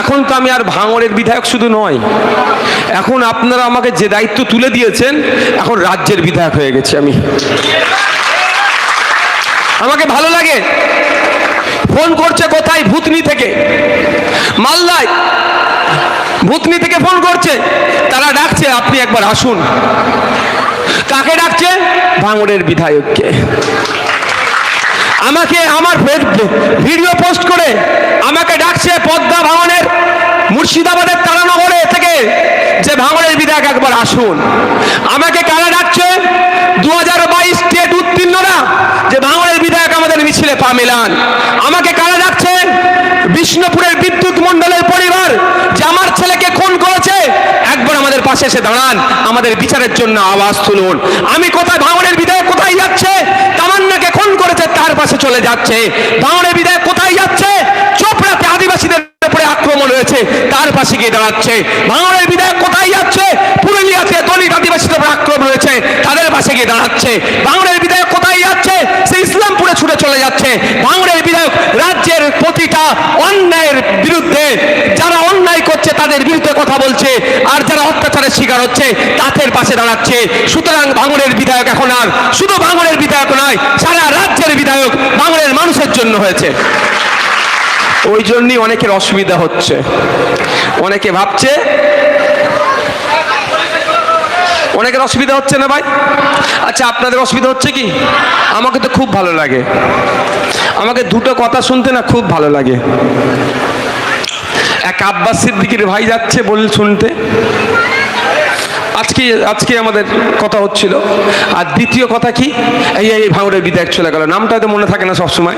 এখন তো আমি আর ভাঙড়ের বিধায়ক শুধু নয় এখন আপনারা আমাকে যে দায়িত্ব তুলে দিয়েছেন, এখন রাজ্যের বিধায়ক হয়ে গেছি আমি। আমাকে ভালো লাগে। ফোন করছে কোথায়? ভূতনি থেকে। মালদায়। ভূতনি থেকে ফোন করছে। তারা ডাকছে, আপনি একবার আসুন। কাকে ডাকছে? ভাঙড়ের বিধায়ককে। আমাকে আমার ভিডিও পোস্ট করে আমাকে ডাকছে পদ্মা ভাঙনের মুর্শিদাবাদের তারানগরে থেকে যে ভাঙনের বিধায়ক একবার আসুন। আমাকে কারা ডাকছে? দু হাজার বাইশ স্টেট উত্তীর্ণরা, যে ভাঙনের বিধায়ক আমাদের মিছিলে পা মেলান। আমাকে কারা ডাকছে? বিষ্ণুপুরের বিদ্যুৎ মণ্ডলের পরিবার, যে আমার ছেলেকে খুন করেছে। একবার আমাদের পাশে এসে দাঁড়ান, আমাদের বিচারের জন্য আওয়াজ তুলুন। আমি কোথায় ভাঙনের বিধায়ক কোথায় যাচ্ছে? তামান্নাকে খুন করেছে, তার পাশে চলে যাচ্ছে। ভাঙনের বিধায়ক কোথায় যাচ্ছে? চোপড়াতে আদিবাসীদের উপরে আক্রমণ হয়েছে। গিয়ে দাঁড়াচ্ছে ভাঙনের বিধায়ক কোথায় যাচ্ছে? পুরুলিয়াতে দলিত আদিবাসীদের উপরে আক্রমণ তাদের পাশে গিয়ে দাঁড়াচ্ছে। বাংলার বিধায়ক কোথায় যাচ্ছে? সে ইসলামপুরে ছুটে চলে যাচ্ছে। ভাঙনের বিধায়ক রাজ্যের প্রতিটা অন্যায়ের বিরুদ্ধে যারা অন্যায় করছে, তাদের বিরুদ্ধে কথা বলছে। আর যারা অত্যাচারের শিকার হচ্ছে, তাদের পাশে দাঁড়াচ্ছে। সুতরাং ভাঙনের বিধায়ক এখন আর, শুধু ভাঙনের বিধায়ক নয়, সারা রাজ্যের বিধায়ক ভাঙনের মানুষের জন্য হয়েছে। ওই জন্যই অনেকের অসুবিধা হচ্ছে। অনেকে ভাবছে, অনেকের অসুবিধা হচ্ছে না ভাই? আচ্ছা আপনাদের অসুবিধা হচ্ছে কি? আমাকে তো খুব ভালো লাগে। আমাকে দুটো কথা শুনতে না খুব ভালো লাগে। এক আব্বাস সিদ্দিকির ভাই যাচ্ছে বল শুনতে। আজকে আজকে আমাদের কথা হচ্ছিল। আর দ্বিতীয় কথা কি? এই এই ভাঙড়ের চলে গেল। নামটা তো মনে থাকে না সবসময়।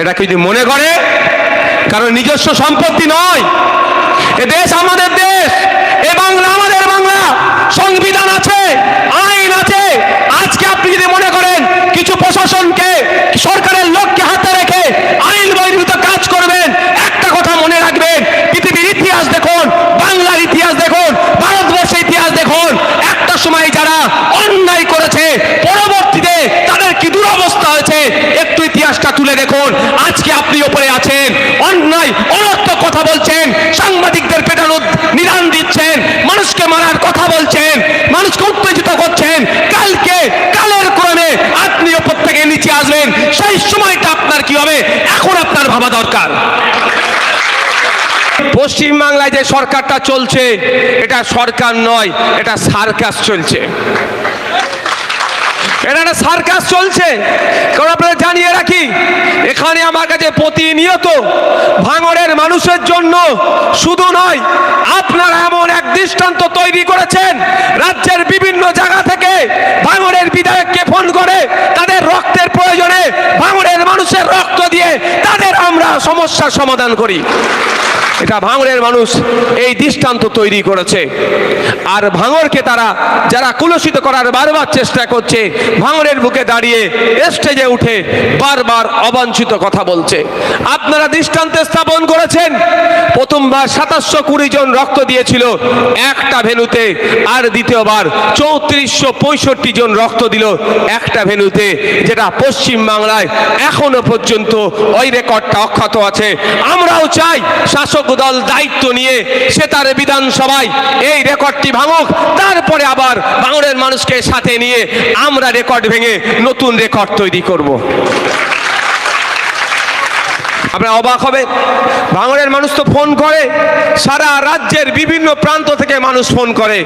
এটা কি মনে করে? কারণ নিজস্ব সম্পত্তি নয়। এ দেশ আমাদের দেশ এ বাংলা আমাদের বাংলা সংবিধান আছে আইন আছে আজকে আপনি যদি মনে করেন কিছু প্রশাসনকে সরকারের লোককে হাতে রেখে আইন বহির্ভূত কাজ করবেন একটা কথা মনে রাখবেন পৃথিবীর ইতিহাস দেখুন বাংলার ইতিহাস দেখুন ভারতবর্ষের ইতিহাস দেখুন একটা সময় যারা অন্যায় করেছে পরবর্তীতে তাদের কি দুরবস্থা হয়েছে একটু তুলে দেখুন। আজকে আপনি ওপরে আছেন। অন্যায় অনর্থ কথা বলছেন। সাংবাদিকদের পেটানোর নিদান দিচ্ছেন। মানুষকে মারার কথা বলছেন। মানুষকে উত্তেজিত করছেন। কালকে, কালের ক্রমে আপনি ওপর থেকে নিচে আসবেন। সেই সময়টা আপনার কি হবে? এখন আপনার ভাবা দরকার। পশ্চিমবাংলায় যে সরকারটা চলছে, এটা সরকার নয়, এটা সার্কাস চলছে। এটা সার্কাস চলছে। কারণ আপনারা জানিয়ে রাখি, এখানে আমার কাছে প্রতিনিয়ত ভাঙড়ের মানুষের জন্য শুধু নয়, আপনারা এমন এক দৃষ্টান্ত তৈরি করেছেন, রাজ্যের বিভিন্ন জায়গা থেকে ভাঙড়ের বিধায়ককে ফোন করে তাদের রক্তের প্রয়োজনে ভাঙড়ের মানুষের রক্ত দিয়ে তাদের আমরা সমস্যার সমাধান করি। এটা ভাঙড়ের মানুষ এই দৃষ্টান্ত তৈরি করেছে। আর ভাঙড়কে তারা যারা কুলসিত করার বারবার চেষ্টা করছে, ভাঙড়ের বুকে দাঁড়িয়ে স্টেজে উঠে বারবার অবাঞ্ছিত কথা বলছে। আপনারা দৃষ্টান্তে স্থাপন করেছেন, প্রথমবার সাতাশশো কুড়ি জন রক্ত দিয়েছিল একটা ভেনুতে, আর দ্বিতীয়বার চৌত্রিশশো পঁয়ষট্টি জন রক্ত দিল একটা ভেনুতে, যেটা পশ্চিম বাংলায় এখনও পর্যন্ত ওই রেকর্ডটা অক্ষত আছে। আমরাও চাই শাসক দল দায়িত্ব নিয়ে সে তার বিধানসভায় এই রেকর্ডটি ভাঙুক, তারপরে আবার বাংলার মানুষকে সাথে নিয়ে আমরা রেকর্ড ভেঙে নতুন রেকর্ড তৈরি করব। আপনারা অবাক হবে ভাঙড়ের মানুষ তো ফোন করে, সারা রাজ্যের বিভিন্ন প্রান্ত থেকে মানুষ ফোন করে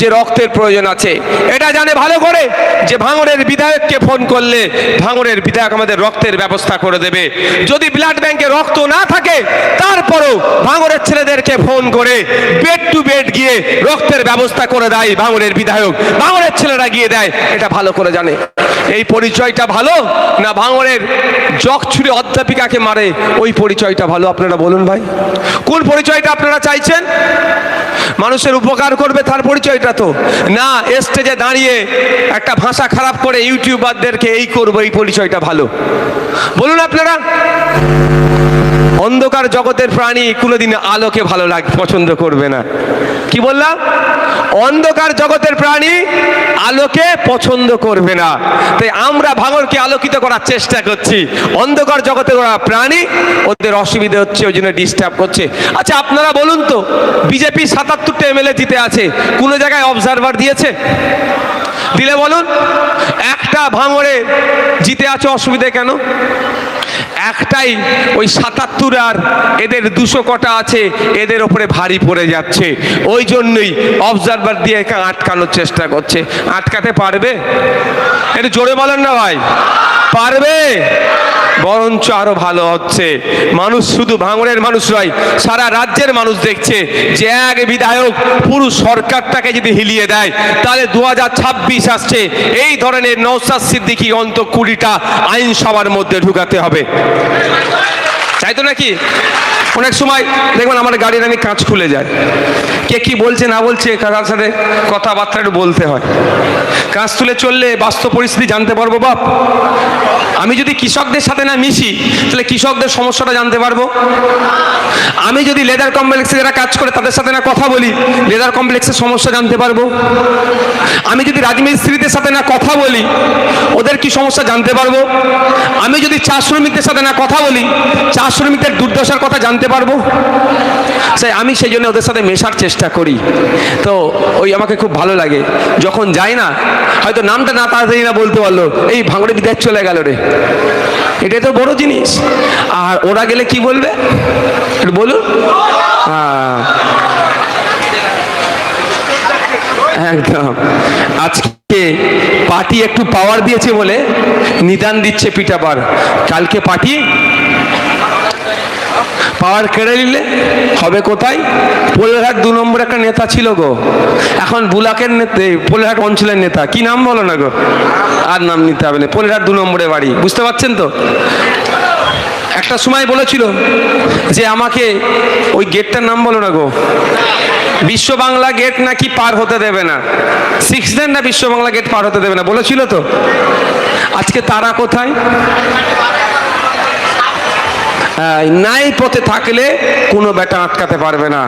যে রক্তের প্রয়োজন আছে। এটা জানে ভালো করে যে ভাঙড়ের বিধায়ককে ফোন করলে ভাঙড়ের বিধায়ক আমাদের রক্তের ব্যবস্থা করে দেবে। যদি ব্লাড ব্যাংকে রক্ত না থাকে, তারপরও ভাঙড়ের ছেলেদেরকে ফোন করে বেড টু বেড গিয়ে রক্তের ব্যবস্থা করে দেয় ভাঙড়ের বিধায়ক। ভাঙড়ের ছেলেরা গিয়ে দেয়, এটা ভালো করে জানে। এই পরিচয়টা ভালো? না ভাঙড়ের জগ ছুড়ে অধ্যাপিকাকে মারে ওই পরিচয়টা ভালো আপনারা বলুন ভাই। কোন পরিচয়টা আপনারা চাইছেন? মানুষের উপকার করবে তার পরিচয়টা তো। না, স্টেজে দাঁড়িয়ে একটা ভাষা খারাপ করে ইউটিউবারদেরকে এই করব, এই পরিচয়টা ভালো। বলুন আপনারা। অন্ধকার জগতের প্রাণী কোনোদিন আলোকে ভালো লাগ, পছন্দ করবে না। কি বললাম? অন্ধকার জগতের প্রাণী আলোকে পছন্দ করবে না। তাই আমরা ভাঙরকে আলোকিত করার চেষ্টা করছি। অন্ধকার জগতের ওরা প্রাণী, ওদের অসুবিধে হচ্ছে, ওই জন্য ডিস্টার্ব করছে। আচ্ছা আপনারা বলুন তো বিজেপি সাতাত্তরটা এমএলএ জিতে আছে, কোনো জায়গায় অবজারভার দিয়েছে? দিলে বলুন, একটা ভাঙরে জিতে আছে অসুবিধে কেন? একটাই, ওই সাতাত্তর আর এদের দুশো কটা আছে, এদের ওপরে ভারী পড়ে যাচ্ছে। ওই জন্যই অবজারভার দিয়ে একে আটকানোর চেষ্টা করছে। আটকাতে পারবে? একটু জোরে বলেন না ভাই। পারবে? বরঞ্চ আরও ভালো হচ্ছে। মানুষ শুধু ভাঙড়ের মানুষ নয়, সারা রাজ্যের মানুষ দেখছে যে এক বিধায়ক পুরো সরকারটাকে যদি হিলিয়ে দেয়, তাহলে দু ছাব্বিশ আসছে। এই ধরনের নৌসাদ সিদ্দিকি অন্ত কুড়িটা আইনসভার মধ্যে ঢুকাতে হবে। তাই তো নাকি? অনেক সময় দেখবেন আমার গাড়ির আমি কাঁচ খুলে যায় কে কি বলছে না বলছে কাকার সাথে কথাবার্তা একটু বলতে হয়। কাঁচ তুলে চললে বাস্তব পরিস্থিতি জানতে পারব বাপ। আমি যদি কৃষকদের সাথে না মিশি, তাহলে কৃষকদের সমস্যাটা জানতে পারব? আমি যদি লেদার কমপ্লেক্সে যারা কাজ করে, তাদের সাথে না কথা বলি, লেদার কমপ্লেক্সের সমস্যা জানতে পারব? আমি যদি রাজমিস্ত্রিদের সাথে না কথা বলি, ওদের কি সমস্যা জানতে পারব? আমি যদি চা শ্রমিকদের সাথে না কথা বলি চা শ্রমিকদের দুর্দশার কথা জানতে পারব? তাই আমি সেই জন্য ওদের সাথে মেশার চেষ্টা করি। তো ওই আমাকে খুব ভালো লাগে। যখন যাই না, হয়তো নামটা না তাড়াতাড়ি না বলতে পারল, এই ভাঙড়ে বিদায় চলে গেল রে। এটাই তো বড় জিনিস। আর ওরা গেলে কি বলবে? বলুন। হ্যাঁ। একদম। আজকে পার্টি একটু পাওয়ার দিয়েছে বলে নিদান দিচ্ছে পিঠাবার। কালকে পার্টি পাওয়ার কেড়ে নিলে হবে কোথায়? পোলেরহাট দু নম্বর একটা নেতা ছিল গো। এখন বুলাকের নেতা পোলেরহাট অঞ্চলের নেতা। কি নাম বলো না গো? আর নাম নিতে হবে না। পোলেরহাট দু নম্বরে বাড়ি। বুঝতে পারছেন তো? একটা সময় বলেছিল যে আমাকে ওই গেটটার নাম বলো না গো। বিশ্ব বাংলা গেট নাকি পার হতে দেবে না। সিক্স না বিশ্ব বাংলা গেট পার হতে দেবে না। বলেছিল তো? আজকে তারা কোথায়? নাই পথে থাকলে কোনো বেটা আটকাতে পারবে না।